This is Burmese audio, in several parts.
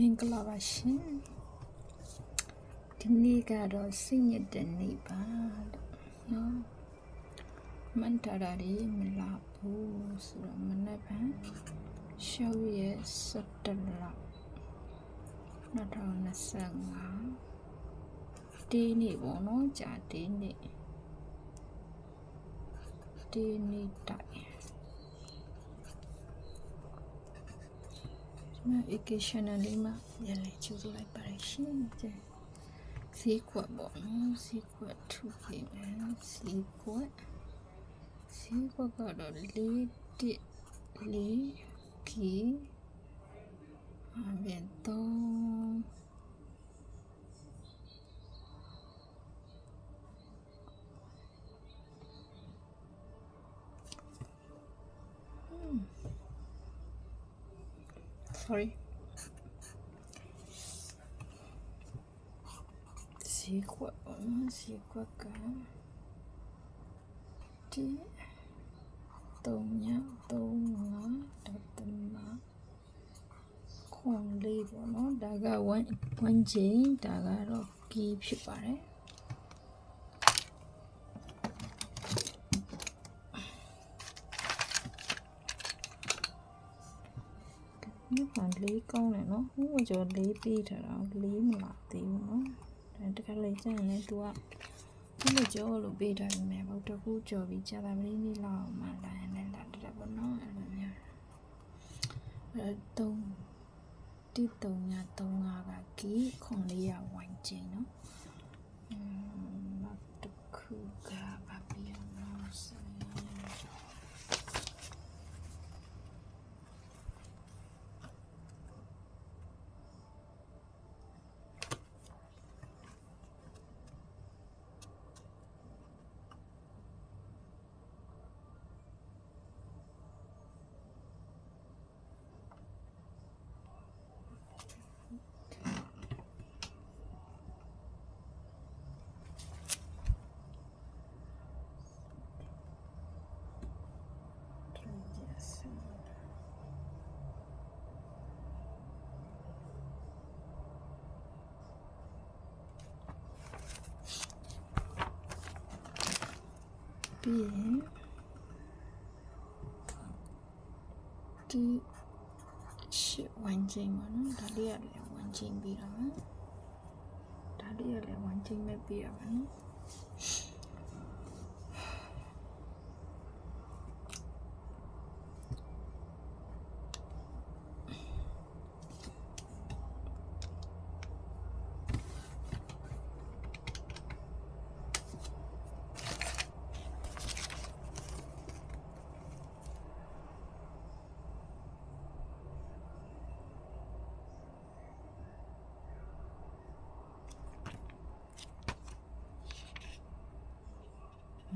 မင်္ဂလာပါရှင်ဒီနေ့ကတော့စိတ်ညစ်တဲ့နေ့ပါလို့နော်မန်တရာရီမလာဘူးဆိုတော့မနေ့ကရှောက်ရဲ့17လ2025ဒီနေ့ပေါ့နော်ကြာဒီနေ့ဒီနေ့တိုင် မ occasional လေးမှာပြန်လေကျူဆိုလိုက်ပါရရှင်ကျဈေးကွက်ပေါ့နော်ဈေးကွက်ထုပေးမယ်ဈေးကွက်ဈေးကွက်ကတော့လေးတစ်လေးကီအပြင်တော့ sorry ဈေးကွက်ပေါ့နော်ဈေးကွက်ကဒီတုံညတုံငါတတမခွန်လေးပေါ့နော်ဒါက1 1ချိန်ဒါကတော့ကီးဖြစ်ပါတယ် လေးကောင်းတယ်နော်ဟိုကျော်လေးပေးထားတာလေးမလာသေးဘူးနော်ဒါတခါလေကျရင်လည်း तू ကဒီလိုကျော်လို့ပေးထားနေမယ်ဟုတ်တကူကျော်ပြီးကြာတာမင်းလေးလောက်မှလာရင်လည်းလာတယ်ပေါ့နော်အဲ့လိုမျိုးအဲတုံးတိတုံညာတုံးငါကကီခွန်လေးရဝိုင်းချင်းနော် ပြီးရင်ဒီရှစ်ဝိုင်းချင်းပါနော်ဒါလေးရလေဝိုင်းချင်းပြီးတော့မယ်ဒါလေးရလေဝိုင်းချင်းပဲပြီးရမယ်နော်တော်တော်တော်တော်မဆွဲတော်တော်မဆွဲတော့ရှိရှိကိုရဆွဲဒါနဲ့ဘယ်နှလုံးကြံနေချစ်ချစ်စမ်းမယ်ခဏဘယ်နှလုံးကြံတာလဲဆိုတော့နားလေးပဲနော်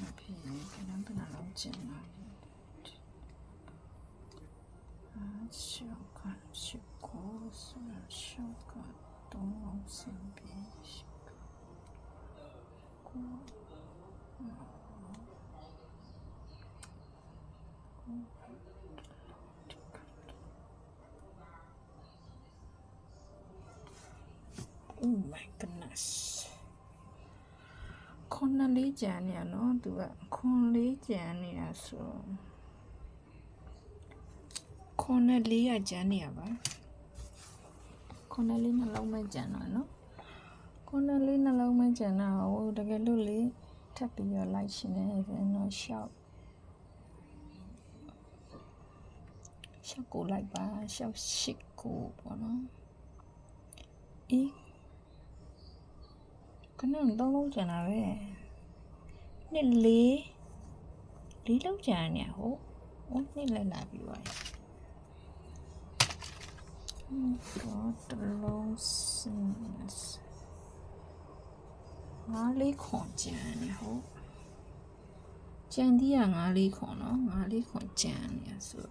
မဖြစ်ရင်ခဏခဏလောက်ကျင်လာတယ် အာရှောက်ကရှောက်ကိုဆရာရှောက်ကတော့အောင်စင်ပြီးရှောက်ကိုโอ้ my goodness ခွန်နဲ့လေးကြံနေရနော်သူကခွန်လေးကြံနေရဆိုခွန်နဲ့လေးရကြံနေရပါ ခွန်နဲ့လေးနှလုံးမကြံတော့နော်ခွန်နဲ့လေးနှလုံးမကြံတော့ဟိုတကယ်လို့လေးထပ်ပြီးတော့လိုက်ရှင်နေဆိုရင်တော့ရှောက်ရှောက်ကိုလိုက်ပါရှောက်ရှစ်ကိုပေါ့နော်အေးခဏလုံးလုံးကျန်တာပဲနှစ်လေးလေးလုံးကျန်နေဟုတ်ဟိုနှစ်လက်လာပြီးပါ ရဲ့တော့တလုံးစင်ငါလေးခွန်ကျန်နေဟုတ်ကျန်ဒီကငါလေးခွန်နော်ငါလေးခွန်ကျန်နေဆို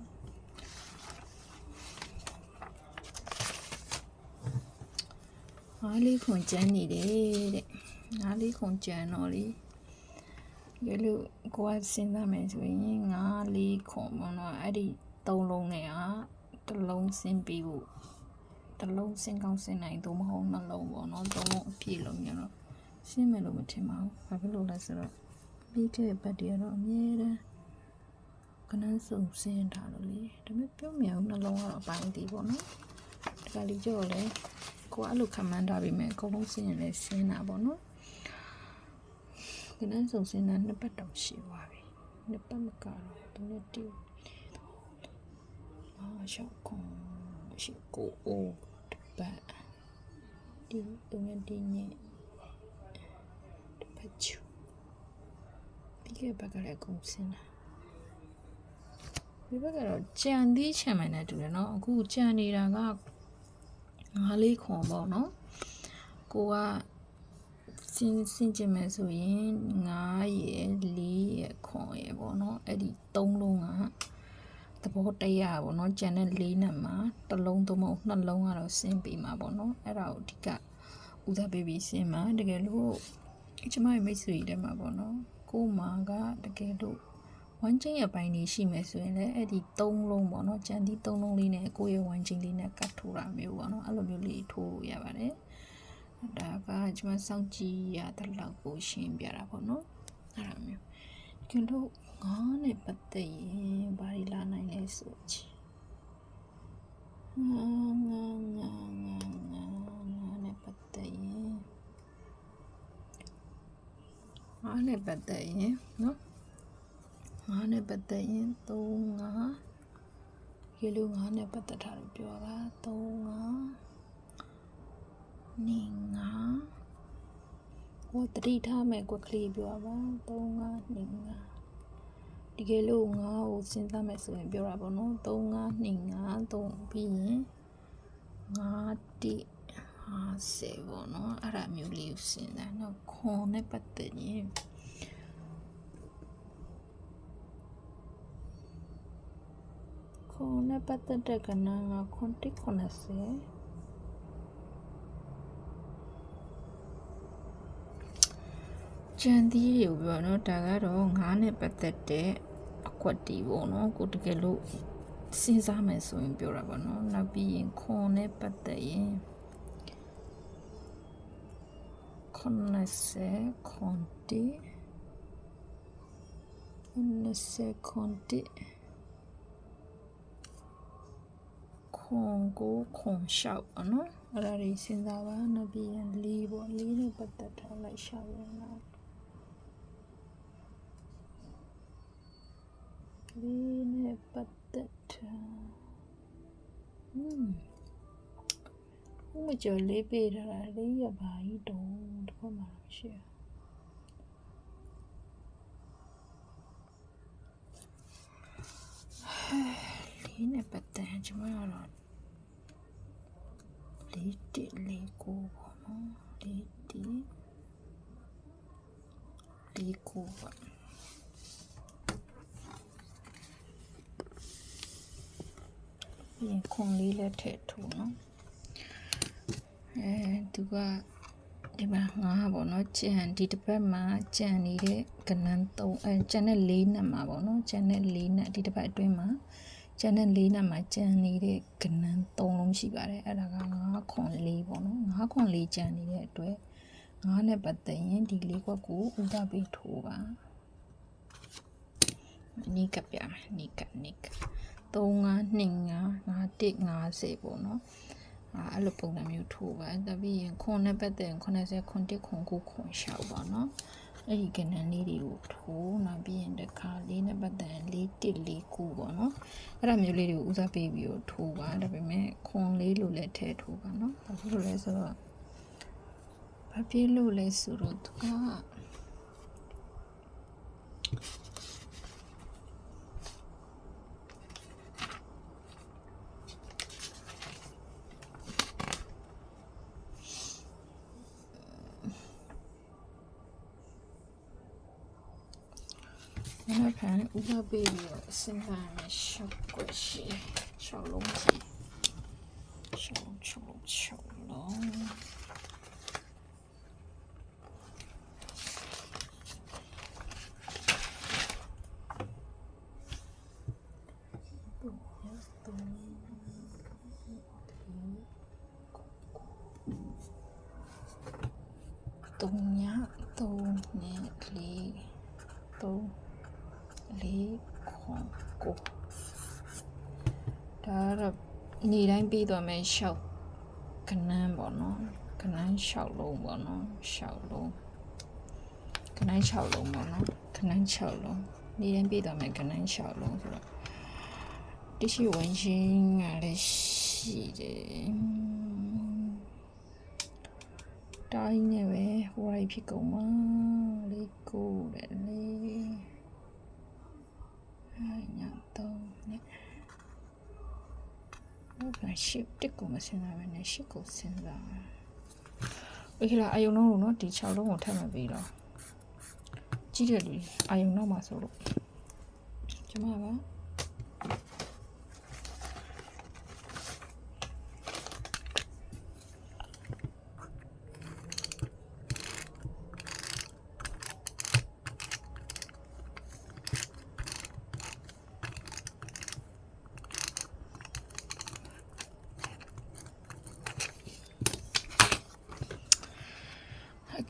ငါလေးခွန်ကျန်နေတယ်တဲ့ငါလေးခွန်ကျန်တော့လေဒီလိုကိုယ်ကစဉ်းစားမယ်ဆိုရင်ငါလေးခွန်ပေါ့နော်အဲ့ဒီသုံးလုံးနဲ့อ่ะ တစ်လုံးစင်းပြီးဖို့တစ်လုံးစင်းကောင်းစင်းနိုင်သို့မဟုတ်နှလုံးပေါ့နော်သုံးလုံးအပြည့်လုံးညတော့ရှင်းမယ်လို့မထင်ပါဘူးဘာဖြစ်လို့လဲဆိုတော့ပြီးခဲ့ပတ်တည်းကတော့အမြဲတမ်းကနန်းစုံစင်းထားလို့လေဒါပေမဲ့ပြောမြအောင်နှလုံးကတော့အပိုင်းသေးပေါ့နော်ဒီကလေးကြောလေကိုကအဲ့လိုခံမှန်းထားပြီးမယ်အကုန်လုံးစင်းရင်လည်းစင်းတာပေါ့နော်ကနန်းစုံစင်းတာနှစ်ပတ်တော့ရှိသွားပြီနှစ်ပတ်မကတော့သူနဲ့တူ အာရှောက်ကွန်ရှိကိုအိုတပတ်ဒီသူနဲ့ဒီနေ့တပတ်ချူပြီးခဲ့ဘက်ကလည်းအကုန်စင်းတာဒီဘက်ကတော့ကြံသီးချံမှန်နေတူတယ်เนาะအခုကြံနေတာကငါးလေးခွန်ပေါ့เนาะကိုကစင်စင်ကြည့်မယ်ဆိုရင်9ရယ်4ရယ်ခွန်ရယ်ပေါ့เนาะအဲ့ဒီ3လုံးက သဘောတရားပေါ့နော်ကြံတဲ့၄နံမှာတစ်လုံးသုံးမဟုတ်နှလုံးကတော့ဆင်းပြီးမှာပေါ့နော်အဲ့ဒါကိုအဓိကဦးစားပေးပြီးဆင်းမှာတကယ်လို့ကျမရဲ့မိတ်ဆွေတွေမှာပေါ့နော်ကိုမာကတကယ်လို့ဝမ်ချင်းရဲ့ပိုင်းနေရှိမယ်ဆိုရင်လည်းအဲ့ဒီ၃လုံးပေါ့နော်ကြံသီး၃လုံးလေးနဲ့ကိုယ့်ရဲ့ဝမ်ချင်းလေးနဲ့ကတ်ထိုးတာမျိုးပေါ့နော်အဲ့လိုမျိုးလေးထိုးရပါတယ်ဒါကကျမစောင့်ကြည့်ရတဲ့လောက်ကိုရှင်းပြတာပေါ့နော်အဲ့လိုမျိုးကျွန်တော် ငါနဲ့ပတ်သက်ရင်ဘာတွေလာနိုင်လဲဆိုချင်ငါငါငါငါငါငါနဲ့ပတ်သက်ရင်ငါနဲ့ပတ်သက်ရင်နော်ငါနဲ့ပတ်သက်ရင်3 5ရေလိုငါနဲ့ပတ်သက်တာလို့ပြောတာ3 5နေငါဟိုတတိထားမဲ့ကွက်ကလေးပြောပါ3 5 2 5 တကယ်လို့ငါ့ကိုစဉ်းစားမယ်ဆိုရင်ပြောတာပေါ့နော်3 9 2 9 3ပြီးရင်9 1 50ပေါ့နော်အဲ့ဒါမျိုးလေးကိုစဉ်းစားနော်ခွန်နဲ့ပတ်သက်ရင်ခွန်နဲ့ပတ်သက်တဲ့ကဏ္ဍကခွန်1 90ကြံသီးတွေကိုပြောနော်ဒါကတော့ငားနဲ့ပတ်သက်တဲ့ အကွက်တီပေါ့နော်ကိုတကယ်လို့စဉ်းစားမယ်ဆိုရင်ပြောတာပေါ့နော်နောက်ပြီးရင်ခွန်နဲ့ပတ်သက်ရင်90ခွန်တီ90ခွန်တီခွန်ကိုခွန်လျှောက်ပါနော်အဲ့ဒါတွေစဉ်းစားပါနောက်ပြီးရင်လေးပေါ့လေးနဲ့ပတ်သက်ထားလိုက်လျှောက်ရအောင် လေးနဲ့ပတ်သက်ထားဟွန်းဘုမကျော်လေးပေးထားတာလေးရပါဤတုံးတစ်ခါမှမရှိဘူးလေးနဲ့ပတ်သက်ကျွန်မကတော့လေးတစ်လေးကိုပေါ့နော်လေးတစ်လေးကိုပေါ့ ရင်ခွန်လေးလည်းထည့်ထိုးနော်အဲသူကဒီမှာငါပေါ့နော်ကြံဒီတစ်ပတ်မှာကြံနေတဲ့ကနန်း3အဲကြံတဲ့၄နံမှာပေါ့နော်ကြံတဲ့၄နံဒီတစ်ပတ်အတွင်းမှာကျန်တဲ့၄နံမှာကျန်နေတဲ့ကနန်း၃လုံးရှိပါတယ်အဲ့ဒါက9ခွန်၄ပေါ့နော်9ခွန်၄ကျန်နေတဲ့အတွက်9နဲ့ပတ်သက်ရင်ဒီ၄ခွက်ကိုဥဒပေးထိုးပါနိကပြမယ်နိကနိက3 5 2 5 5 1 50ပေါ့နော်အဲအဲ့လိုပုံစံမျိုးထိုးပါတပြီးရင်ခွန်နဲ့ပတ်သက်ရင်80ခွန်1ခွန်9ခွန်6ပါနော်အဲ့ဒီကဏ္ဍလေးတွေကိုထိုးနောက်ပြီးရင်တစ်ခါလေးနဲ့ပတ်သက်ရင်၄1 4 9ပေါ့နော်အဲ့ဒါမျိုးလေးတွေကိုဦးစားပေးပြီးတော့ထိုးပါဒါပေမဲ့ခွန်လေးလိုလည်းထည့်ထိုးပါနော်ဘာဖြစ်လို့လဲဆိုတော့ဘာဖြစ်လို့လဲဆိုတော့သူက 贝的现在小鬼是小龙，小龙小龙小龙。 ကိုဒါကတော့နေတိုင်းပြီးသွားမယ်ရှောက်ကနန်းပေါ့နော်ကနန်းရှောက်လုံးပေါ့နော်ရှောက်လုံးကနန်းရှောက်လုံးပေါ့နော်ကနန်းရှောက်လုံးနေတိုင်းပြီးသွားမယ်ကနန်းရှောက်လုံးဆိုတော့တရှိဝင်ချင်းကလည်းရှိတယ်တိုင်းနဲ့ပဲဟိုရိုက်ဖြစ်ကုန်မှာလေးကိုတယ်လေ အဲညတော့နဲ့ဘာရှိတက်ကိုမစင်လာပဲနဲ့ရှိကိုစင်လာโอเคလားအယုံလုံးလို့နော်ဒီ6လုံးကိုထပ်မပြီးတော့ကြီးတယ်လူအယုံတော့မှာဆိုလို့ကျမပါ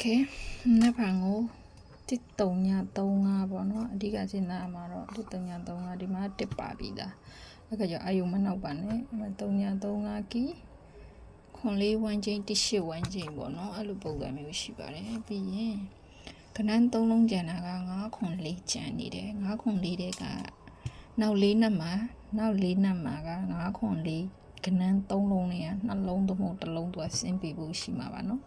okay နောက်ဖန်ကို1335ပေါ့နော်အဓိကစဉ်းစားမှာတော့1335ဒီမှာ1ပါပြီးသားအဲ့ကကြောင့်အယုံမနောက်ပါနဲ့1335ကီခွန်လေးဝမ်းချင်းတစ်ရှိဝမ်းချင်းပေါ့နော်အဲ့လိုပုံစံမျိုးရှိပါတယ်ပြီးရင်ကနန်းသုံးလုံးကျန်တာက9ခွန်လေးကျန်နေတယ်9ခွန်လေးတဲ့ကနောက်၄နက်မှာနောက်၄နက်မှာက9ခွန်လေးကနန်းသုံးလုံးနဲ့ကနှလုံးသမုတ်တစ်လုံးသူကဆင်းပေးဖို့ရှိမှာပါနော်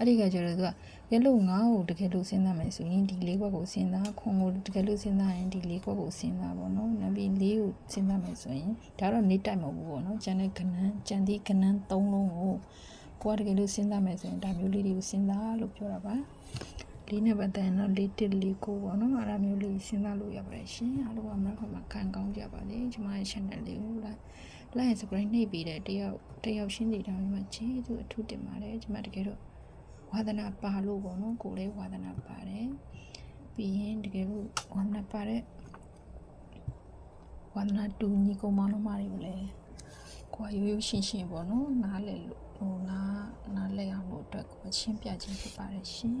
အဲ့ဒီကကျတော့သူကရလို့ငါ့ကိုတကယ်လို့စဉ်းစားမယ်ဆိုရင်ဒီလေးခွက်ကိုစဉ်းစားခွန်ကိုတကယ်လို့စဉ်းစားရင်ဒီလေးခွက်ကိုစဉ်းစားပေါ့နော်နောက်ပြီးလေးကိုစဉ်းစားမယ်ဆိုရင်ဒါတော့နေတိုက်မဟုတ်ဘူးပေါ့နော်ကျန်တဲ့ကနန်းကျန်သည့်ကနန်း၃လုံးကိုကိုကတကယ်လို့စဉ်းစားမယ်ဆိုရင်ဒါမျိုးလေးတွေကိုစဉ်းစားလို့ပြောတာပါလေးနဲ့ပတ်သက်ရင်တော့လေးတစ်လေးကိုပေါ့နော်အဲ့ဒါမျိုးလေးစဉ်းစားလို့ရပါတယ်ရှင်အားလုံးကမနောက်မှာခံကောင်းကြပါစေကျွန်မရဲ့ channel လေးကိုလိုက် like subscribe နှိပ်ပေးတဲ့တယောက်တယောက်ရှင်းနေတာမျိုးမှာကျေးဇူးအထူးတင်ပါတယ်ကျွန်မတကယ်တော့ ဝါသနာပါလို့ပေါ့နော်ကိုလည်းဝါသနာပါတယ်ပြီးရင်တကယ်လို့ဝါသနာပါတဲ့ဝါသနာတူညီကောင်မလုံးမတွေကိုလည်းကိုယ်ရိုးရိုးရှင်းရှင်းပေါ့နော်နားလည်လို့ဟိုနားနားလည်အောင်လို့အတွက်ကိုအချင်းပြခြင်းဖြစ်ပါတယ်ရှင်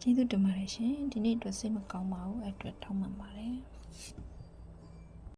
ကျေးဇူးတင်ပါတယ်ရှင်ဒီနေ့အတွက်စိတ်မကောင်းပါဘူးအဲ့အတွက်ထောက်မှန်ပါတယ်